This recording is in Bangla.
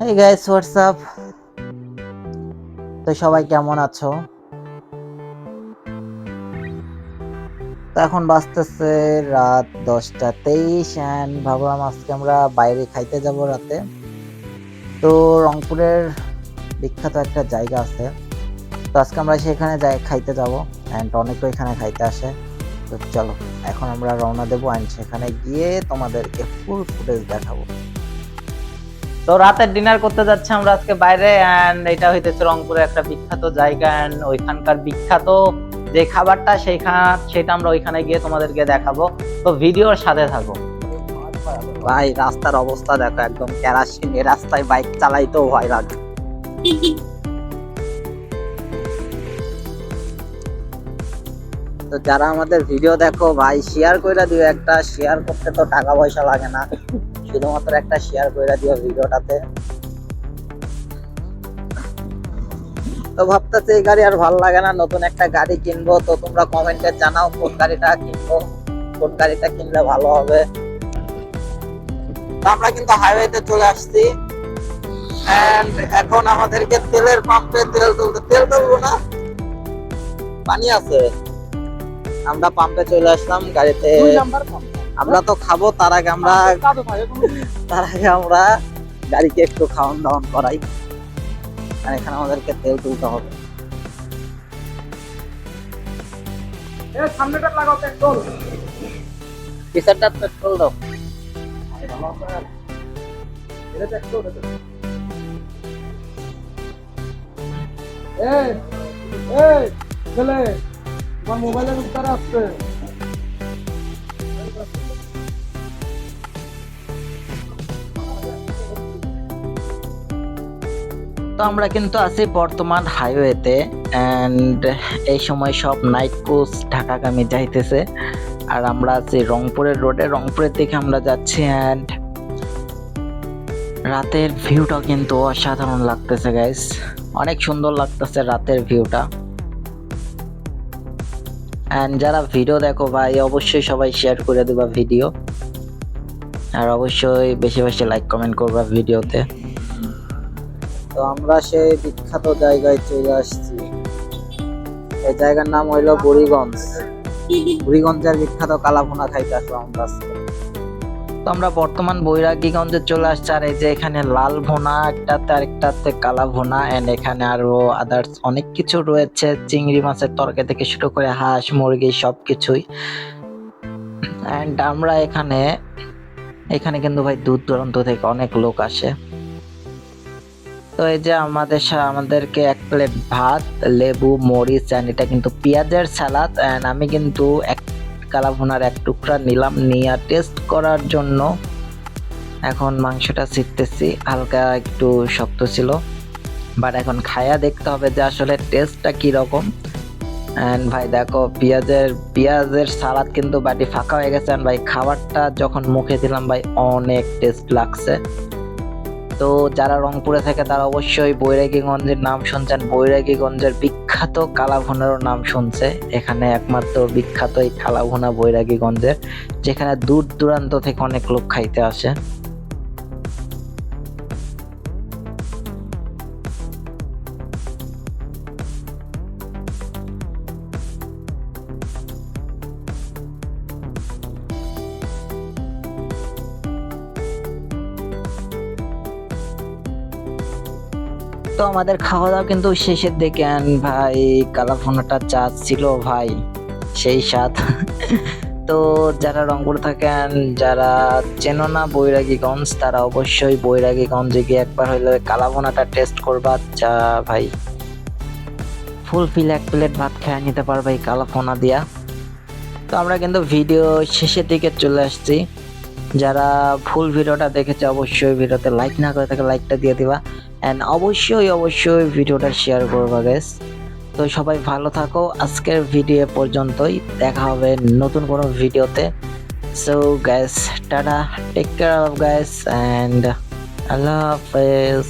হেই গাইস হোয়াটসঅ্যাপ তো সবাই কেমন আছো? এখন বাজতেছে রাত দশটা তেইশ অ্যান্ড ভাবলাম আজকে আমরা বাইরে খাইতে যাব রাতে। তো রংপুরের বিখ্যাত একটা জায়গা আছে। তো আজকে আমরা সেখানে যাই, খাইতে যাব অ্যান্ড অনেকেও এখানে খাইতে আসে। তো চলো, এখন আমরা রওনা দেবো অ্যান্ড সেখানে গিয়ে তোমাদেরকে ফুল ফুটেজ দেখাবো। তো রাতের ডিনার করতে যাচ্ছে আমরা আজকে বাইরে এন্ড এটা হইতেছে রংপুরের একটা বিখ্যাত জায়গা এন্ড ওইখানকার বিখ্যাত যে খাবারটা সেইখান সেটা আমরা ওইখানে গিয়ে তোমাদেরকে দেখাবো। তো ভিডিওর সাথে থাকো। ভাই, রাস্তার অবস্থা দেখো, একদম কেরাসিন। এ রাস্তায় বাইক চালাইতেও ভয় লাগে। তো যারা আমাদের ভিডিও দেখো, ভাই শেয়ার কইরা দিও একটা। শেয়ার করতে তো টাকা পয়সা লাগে না। শুধুমাত্র একটা শেয়ার কইরা দিও ভিডিওটাতে। তো ভাবতেছি এই গাড়ি আর ভালো লাগে না, নতুন একটা গাড়ি কিনবো। তো তোমরা কমেন্টে জানাও কোন গাড়িটা কিনবো, কোন গাড়িটা কিনলে ভালো হবে। আমরা কিন্তু হাইওয়েতে চলে আসছি। এখন আমাদেরকে তেলের পাম্পে তেল তুলতে, তেল তুলবো না। পানি আছে। আমরা পাম্পে চলে আসলাম গাড়িতে। আমরা তো খাব তার আগে আমরা তার আগে আমরা গাড়িকে একটু খাওয়ান দাওয়ান করাই। আর এখানে আমাদেরকে তেল তুলতে হবে। সামনেটা লাগাও পেট্রোল। পিছারটা পেট্রোল দাও। এটা পেট্রোল এই এই ছেলে তোমার মোবাইলের উত্তর আসছে। তো আমরা কিন্তু আছি বর্তমান হাইওয়েতে অ্যান্ড এই সময় সব নাইট কোচ ঢাকাগামী যাইতেছে। আর আমরা আছি রংপুরের রোডে রংপুরের দিকে আমরা যাচ্ছি অ্যান্ড রাতের ভিউটা কিন্তু অসাধারণ লাগতেছে গাইস অনেক সুন্দর লাগতেছে রাতের ভিউটা অ্যান্ড যারা ভিডিও দেখো ভাই, অবশ্যই সবাই শেয়ার করে দেবা ভিডিও আর অবশ্যই বেশি বেশি লাইক কমেন্ট করবা ভিডিওতে তো আমরা সেই বিখ্যাত জায়গায় চলে আসছি। এই জায়গার নাম হইল বুড়িগঞ্জ। বুড়িগঞ্জের বিখ্যাত কালাভুনা খাইতে আসলাম আমরা তো আমরা বর্তমান বৈরাগীগঞ্জে চলে আসছি, আর এই যে এখানে লাল ভুনা, একটাতে আরেকটাতে কালা ভোনা এন্ড এখানে আরও আদার্স অনেক কিছু রয়েছে। চিংড়ি মাছের তরকারি থেকে শুরু করে হাঁস, মুরগি সব কিছুই এন্ড আমরা এখানে এখানে কিন্তু ভাই দূর দূরান্ত থেকে অনেক লোক আসে। তো এই যে আমাদের আমাদেরকে এক প্লেট ভাত, লেবু, মরিচ অ্যান্ড এটা কিন্তু পেঁয়াজের সালাদ অ্যান্ড আমি কিন্তু এক কালাভুনার এক টুকরা নিলাম, নিয়ে টেস্ট করার জন্য। এখন মাংসটা শিখতেছি হালকা একটু শক্ত ছিল। বাট এখন খায়া দেখতে হবে যে আসলে টেস্টটা কীরকম। অ্যান্ড ভাই দেখো, পেঁয়াজের পেঁয়াজের সালাদ কিন্তু বাটি ফাঁকা হয়ে গেছে। ভাই খাবারটা যখন মুখে দিলাম, ভাই অনেক টেস্ট লাগছে। তো যারা রংপুরে থাকে, তারা অবশ্যই বৈরাগীগঞ্জের নাম শুনছেন। বৈরাগীগঞ্জের বিখ্যাত কালাভুনারও নাম শুনছে। এখানে একমাত্র বিখ্যাত এই কালাভুনা বৈরাগীগঞ্জের, যেখানে দূর দূরান্ত থেকে অনেক লোক খাইতে আসে। তো আমাদের খাওয়া দাওয়া কিন্তু শেষের দিকে ভাই, কালাভুনাটা চা ছিল, ভাই, সেই স্বাদ। তো যারা রংপুর থাকেন যারা চেনো না বৈরাগীগঞ্জ, তারা অবশ্যই বৈরাগীগঞ্জে গিয়ে একবার হইলে কালাভুনাটা টেস্ট করবা। চা ভাই ফুল ফিল এক প্লেট ভাত খেয়ে নিতে পারবে এই কালাভুনা দিয়া। তো আমরা কিন্তু ভিডিও শেষের দিকে চলে আসছি। যারা ফুল ভিডিওটা দেখেছে, অবশ্যই ভিডিওতে লাইক না করে থাকে লাইকটা দিয়ে দিবা। অ্যান্ড অবশ্যই অবশ্যই ভিডিওটা শেয়ার করবা গ্যাস তো সবাই ভালো থাকো। আজকের ভিডিও পর্যন্তই। দেখা হবে নতুন কোনো ভিডিওতে so guys tata. Take care of guys and আল্লাহ হাফেজ।